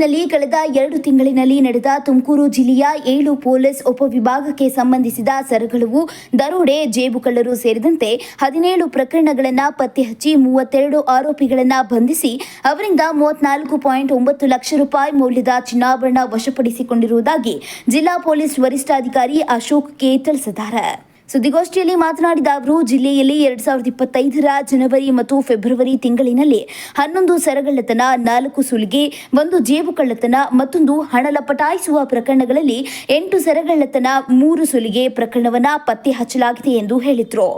ಒಟ್ಟಿನಲ್ಲಿ ಕಳೆದ ಎರಡು ತಿಂಗಳಿನಲ್ಲಿ ನಡೆದ ತುಮಕೂರು ಜಿಲ್ಲೆಯ ಏಳು ಪೊಲೀಸ್ ಉಪವಿಭಾಗಕ್ಕೆ ಸಂಬಂಧಿಸಿದ ಸರಗಳವು ದರೋಡೆ, ಜೇಬು ಕಳ್ಳರು ಸೇರಿದಂತೆ ಹದಿನೇಳು ಪ್ರಕರಣಗಳನ್ನು ಪತ್ತೆ ಹಚ್ಚಿ ಮೂವತ್ತೆರಡು ಆರೋಪಿಗಳನ್ನು ಬಂಧಿಸಿ ಅವರಿಂದ ಮೂವತ್ನಾಲ್ಕು ಪಾಯಿಂಟ್ ಒಂಬತ್ತು ಲಕ್ಷ ರೂಪಾಯಿ ಮೌಲ್ಯದ ಚಿನ್ನಾಭರಣ ವಶಪಡಿಸಿಕೊಂಡಿರುವುದಾಗಿ ಜಿಲ್ಲಾ ಪೊಲೀಸ್ ವರಿಷ್ಠಾಧಿಕಾರಿ ಅಶೋಕ್ ಕೆ. ತಿಳಿಸಿದ್ದಾರೆ. ಸುದ್ದಿಗೋಷ್ಠಿಯಲ್ಲಿ ಮಾತನಾಡಿದ ಅವರು, ಜಿಲ್ಲೆಯಲ್ಲಿ ಎರಡ್ ಸಾವಿರದ ಇಪ್ಪತ್ತೈದರ ಜನವರಿ ಮತ್ತು ಫೆಬ್ರವರಿ ತಿಂಗಳಿನಲ್ಲಿ ಹನ್ನೊಂದು ಸರಗಳ್ಳತನ, ನಾಲ್ಕು ಸುಲಿಗೆ, ಒಂದು ಜೇಬು ಕಳ್ಳತನ ಮತ್ತೊಂದು ಹಣ ಲಪಟಾಯಿಸುವ ಪ್ರಕರಣಗಳಲ್ಲಿ ಎಂಟು ಸರಗಳ್ಳತನ, ಮೂರು ಸುಲಿಗೆ ಪ್ರಕರಣವನ್ನ ಪತ್ತೆ ಹಚ್ಚಲಾಗಿದೆ ಎಂದು ಹೇಳಿದರು.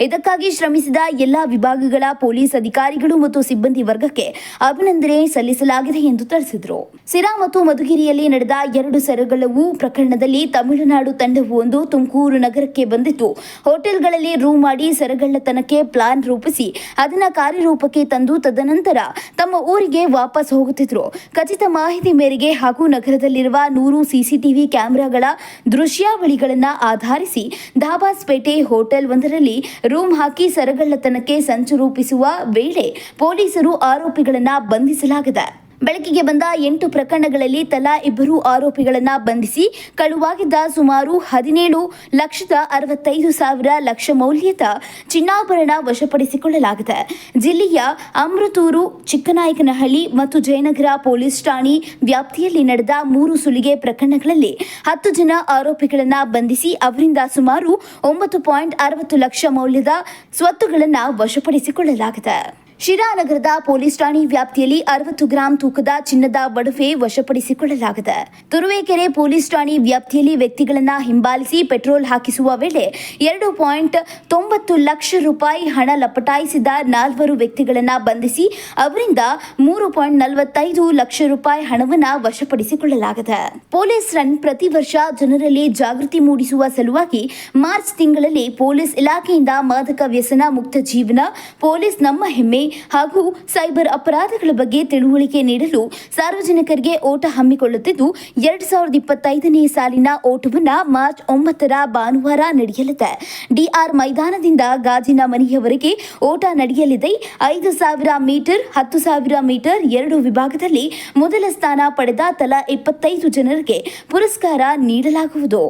ಇದಕ್ಕಾಗಿ ಶ್ರಮಿಸಿದ ಎಲ್ಲಾ ವಿಭಾಗಗಳ ಪೊಲೀಸ್ ಅಧಿಕಾರಿಗಳು ಮತ್ತು ಸಿಬ್ಬಂದಿ ವರ್ಗಕ್ಕೆ ಅಭಿನಂದನೆ ಸಲ್ಲಿಸಲಾಗಿದೆ ಎಂದು ತಿಳಿಸಿದರು. ಸಿರಾ ಮತ್ತು ಮಧುಗಿರಿಯಲ್ಲಿ ನಡೆದ ಎರಡು ಸರಗಳವು ಪ್ರಕರಣದಲ್ಲಿ ತಮಿಳುನಾಡು ತಂಡವು ಒಂದು ತುಮಕೂರು ನಗರಕ್ಕೆ ಬಂದಿತ್ತು. ಹೋಟೆಲ್ಗಳಲ್ಲಿ ರೂಮ್ ಮಾಡಿ ಸರಗಳ್ಳತನಕ್ಕೆ ಪ್ಲಾನ್ ರೂಪಿಸಿ, ಅದನ್ನ ಕಾರ್ಯರೂಪಕ್ಕೆ ತಂದು ತದನಂತರ ತಮ್ಮ ಊರಿಗೆ ವಾಪಸ್ ಹೋಗುತ್ತಿದ್ರು. ಖಚಿತ ಮಾಹಿತಿ ಮೇರೆಗೆ ಹಾಗೂ ನಗರದಲ್ಲಿರುವ ನೂರು ಸಿಸಿಟಿವಿ ಕ್ಯಾಮೆರಾಗಳ ದೃಶ್ಯಾವಳಿಗಳನ್ನ ಆಧರಿಸಿ ಧಾಬಾಸ್ಪೇಟೆ ಹೋಟೆಲ್ ಒಂದರಲ್ಲಿ ರೂಮ್ ಹಾಕಿ ಸರಗಳ್ಳತನಕ್ಕೆ ಸಂಚು ರೂಪಿಸುವ ವೇಳೆ ಪೊಲೀಸರು ಆರೋಪಿಗಳನ್ನು ಬಂಧಿಸಲಾಗಿದೆ. ಬೆಳಕಿಗೆ ಬಂದ ಎಂಟು ಪ್ರಕರಣಗಳಲ್ಲಿ ತಲಾ ಇಬ್ಬರು ಆರೋಪಿಗಳನ್ನು ಬಂಧಿಸಿ ಕಳುವಾಗಿದ್ದ ಸುಮಾರು ಹದಿನೇಳು ಲಕ್ಷದ ಅರವತ್ತೈದು ಸಾವಿರ ಲಕ್ಷ ಮೌಲ್ಯದ ಚಿನ್ನಾಭರಣ ವಶಪಡಿಸಿಕೊಳ್ಳಲಾಗಿದೆ. ಜಿಲ್ಲೆಯ ಅಮೃತೂರು, ಚಿಕ್ಕನಾಯಕನಹಳ್ಳಿ ಮತ್ತು ಜಯನಗರ ಪೊಲೀಸ್ ಠಾಣೆ ವ್ಯಾಪ್ತಿಯಲ್ಲಿ ನಡೆದ ಮೂರು ಸುಲಿಗೆ ಪ್ರಕರಣಗಳಲ್ಲಿ ಹತ್ತು ಜನ ಆರೋಪಿಗಳನ್ನು ಬಂಧಿಸಿ ಅವರಿಂದ ಸುಮಾರು ಒಂಬತ್ತು ಪಾಯಿಂಟ್ ಅರವತ್ತು ಲಕ್ಷ ಮೌಲ್ಯದ ಸ್ವತ್ತುಗಳನ್ನು ವಶಪಡಿಸಿಕೊಳ್ಳಲಾಗಿದೆ. ಶಿರಾ ನಗರದ ಪೊಲೀಸ್ ಠಾಣೆ ವ್ಯಾಪ್ತಿಯಲ್ಲಿ ಅರವತ್ತು ಗ್ರಾಂ ತೂಕದ ಚಿನ್ನದ ಬಡಫೆ ವಶಪಡಿಸಿಕೊಳ್ಳಲಾಗಿದೆ. ತುರುವೇಕೆರೆ ಪೊಲೀಸ್ ಠಾಣೆ ವ್ಯಾಪ್ತಿಯಲ್ಲಿ ವ್ಯಕ್ತಿಗಳನ್ನ ಹಿಂಬಾಲಿಸಿ ಪೆಟ್ರೋಲ್ ಹಾಕಿಸುವ ವೇಳೆ ಎರಡು ಪಾಯಿಂಟ್ ತೊಂಬತ್ತು ಲಕ್ಷ ರೂಪಾಯಿ ಹಣ ಲಪಟಾಯಿಸಿದ ನಾಲ್ವರು ವ್ಯಕ್ತಿಗಳನ್ನ ಬಂಧಿಸಿ ಅವರಿಂದ ಮೂರು ಪಾಯಿಂಟ್ ನಲವತ್ತೈದು ಲಕ್ಷ ರೂಪಾಯಿ ಹಣವನ್ನು ವಶಪಡಿಸಿಕೊಳ್ಳಲಾಗಿದೆ. ಪೊಲೀಸ್ ರನ್ ಪ್ರತಿ ವರ್ಷ ಜನರಲ್ಲಿ ಜಾಗೃತಿ ಮೂಡಿಸುವ ಸಲುವಾಗಿ ಮಾರ್ಚ್ ತಿಂಗಳಲ್ಲಿ ಪೊಲೀಸ್ ಇಲಾಖೆಯಿಂದ ಮಾದಕ ವ್ಯಸನ ಮುಕ್ತ ಜೀವನ, ಪೊಲೀಸ್ ನಮ್ಮ ಹೆಮ್ಮೆ ಹಾಗೂ ಸೈಬರ್ ಅಪರಾಧಗಳ ಬಗ್ಗೆ ತಿಳುವಳಿಕೆ ನೀಡಲು ಸಾರ್ವಜನಿಕರಿಗೆ ಓಟ ಹಮ್ಮಿಕೊಳ್ಳುತ್ತಿದ್ದು, ಎರಡ್ ಸಾವಿರದ ಇಪ್ಪತ್ತೈದನೇ ಸಾಲಿನ ಓಟವನ್ನು ಮಾರ್ಚ್ ಒಂಬತ್ತರ ಭಾನುವಾರ ನಡೆಯಲಿದೆ. ಡಿಆರ್ ಮೈದಾನದಿಂದ ಗಾಜಿನ ಮನೆಯವರೆಗೆ ಓಟ ನಡೆಯಲಿದೆ. ಐದು ಸಾವಿರ ಮೀಟರ್, ಹತ್ತು ಸಾವಿರ ಮೀಟರ್ ಎರಡು ವಿಭಾಗದಲ್ಲಿ ಮೊದಲ ಸ್ಥಾನ ಪಡೆದ ತಲಾ ಇಪ್ಪತ್ತೈದು ಜನರಿಗೆ ಪುರಸ್ಕಾರ ನೀಡಲಾಗುವುದು.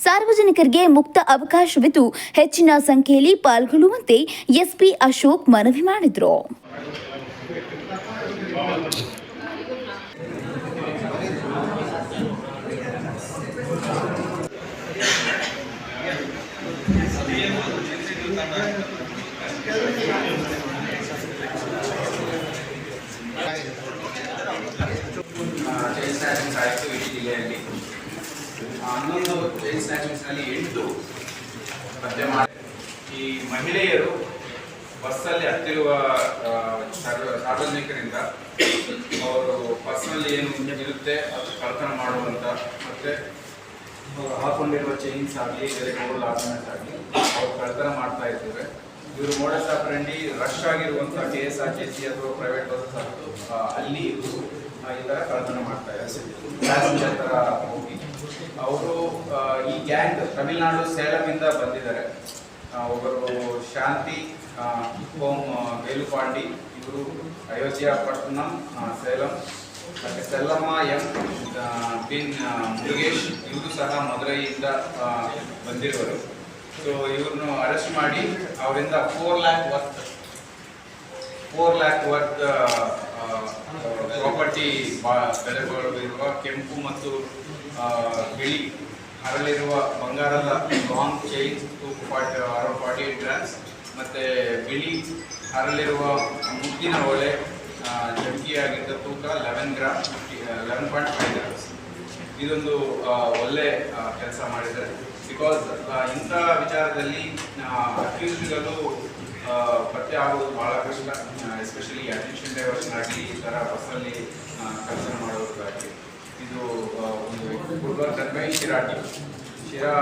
ಸಾರ್ವಜನಿಕರಿಗೆ ಮುಕ್ತ ಅವಕಾಶವಿದ್ದು ಹೆಚ್ಚಿನ ಸಂಖ್ಯೆಯಲ್ಲಿ ಪಾಲ್ಗೊಳ್ಳುವಂತೆ ಎಸ್ಪಿ ಅಶೋಕ್ ಮನವಿ ಮಾಡಿದರು ಹನ್ನೊಂದು ಚೈನ್ ಸ್ನ್ಯಾಚಿಂಗ್ಸ್ನಲ್ಲಿ ಎಂಟು ಪತ್ತೆ ಮಾಡಿ ಈ ಮಹಿಳೆಯರು ಬಸ್ಸಲ್ಲಿ ಹತ್ತಿರುವ ಸಾರ್ವಜನಿಕರಿಂದ ಅವರು ಪರ್ಸನಲ್ಲಿ ಏನು ಇರುತ್ತೆ ಅದು ಕಳ್ತನ ಮಾಡುವಂಥ ಮತ್ತು ಹಾಕೊಂಡಿರುವ ಚೈನ್ಸ್ ಆಗಲಿ, ಬೇರೆ ಗೋಲ್ಡ್ ಆರ್ನಮೆಂಟ್ಸ್ ಆಗಲಿ ಅವ್ರು ಕಳ್ತನ ಮಾಡ್ತಾ ಇದ್ದಾರೆ. ಇವರು ಮೋಡಸ್ ಆಪರಂಡಿ ರಶ್ ಆಗಿರುವಂಥ K S R T C ಅಥವಾ ಪ್ರೈವೇಟ್ ಬಸ್ ಅಲ್ಲಿ ಇವರು ಈ ಥರ ಕಳ್ತನ ಮಾಡ್ತಾ ಇದ್ದಾರೆ. ಪ್ಯಾಸೆಂಜರ್ ಥರ ಹೋಗಿ ಅವರು ಈ ಗ್ಯಾಂಗ್ ತಮಿಳುನಾಡು ಸೇಲಮಿಂದ ಬಂದಿದ್ದಾರೆ. ಒಬ್ಬರು ಶಾಂತಿ ಓಂ ವೇಲುಪಾಂಡಿ ಇವರು ಅಯೋಧ್ಯ ಪಟ್ಟಣಂ ಸೇಲಂ. ಮತ್ತೆ ಸೆಲ್ಲಮ್ಮ, ಎಂ ಬಿನ್ ಮುರುಗೇಶ್ ಇವರು ಸಹ ಮದುರೈಯಿಂದ ಬಂದಿರುವರು ಸೊ ಇವ್ರನ್ನು ಅರೆಸ್ಟ್ ಮಾಡಿ, ಅವರಿಂದ four lakh worth four lakh worth property ಬೆಲೆ ಇರುವ ಕೆಂಪು ಮತ್ತು ಬಿಳಿ ಅದರಲ್ಲಿರುವ ಬಂಗಾರದ long chain two forty around forty eight grams ಮತ್ತು ಬಿಳಿ ಅದರಲ್ಲಿರುವ ಮುತ್ತಿನ ಒಲೆ ಆ, ಜಂಕಿಯಾಗಿದ್ದ ತೂಕ eleven gram eleven point five grams ಇದೊಂದು ಒಳ್ಳೆ ಕೆಲಸ ಮಾಡಿದ್ದಾರೆ. ಬಿಕಾಸ್ ಇಂಥ ವಿಚಾರದಲ್ಲಿ ಅಕ್ಯೂಸ್ಡ್ಗಳು ಪತ್ತೆ ಆಗೋದು ಭಾಳ ಕಷ್ಟ. ಎಸ್ಪೆಷಲಿ ಅಟೆನ್ಷನ್ ಡೈವರ್ಷನ್ ಆಗಲಿ ಈ ಥರ ಬಸ್ಸಲ್ಲಿ ಕೆಲಸ ಮಾಡೋದಾಗಲಿ ಇದು ಒಂದು ಗುರುವಾರ done Sira team Sira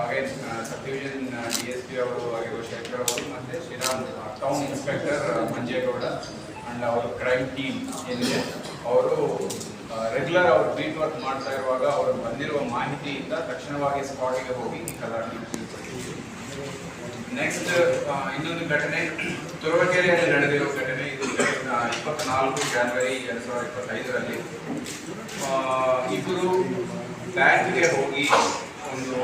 again sub division D S P ಅವರು ಆಗಿರೋ ಶೇಖರ್ ಅವರು ಮತ್ತು Sira town inspector Manjegowda and ಅವರ ಕ್ರೈಮ್ ಟೀಮ್ ಏನಿದೆ ಅವರು ರೆಗ್ಯುಲರ್ ಅವರು ಬೀಟ್ ವರ್ಕ್ ಮಾಡ್ತಾ ಇರುವಾಗ ಅವರು ಬಂದಿರುವ ಮಾಹಿತಿಯಿಂದ ತಕ್ಷಣವಾಗಿ ಸ್ಪಾಟಿಗೆ ಹೋಗಿ ಈ ಕಲಾಟನ ನೆಕ್ಸ್ಟ್ ಇನ್ನೊಂದು ಘಟನೆ. ತುರುವಕೆರೆಯಲ್ಲಿ ನಡೆದಿರೋ ಘಟನೆ. ಇದು ಇಪ್ಪತ್ನಾಲ್ಕು ಜಾನ್ವರಿ ಎರಡು ಸಾವಿರದ ಇಪ್ಪತ್ತೈದರಲ್ಲಿ. ಇಬ್ಬರು ಬ್ಯಾಂಕ್ಗೆ ಹೋಗಿ ಒಂದು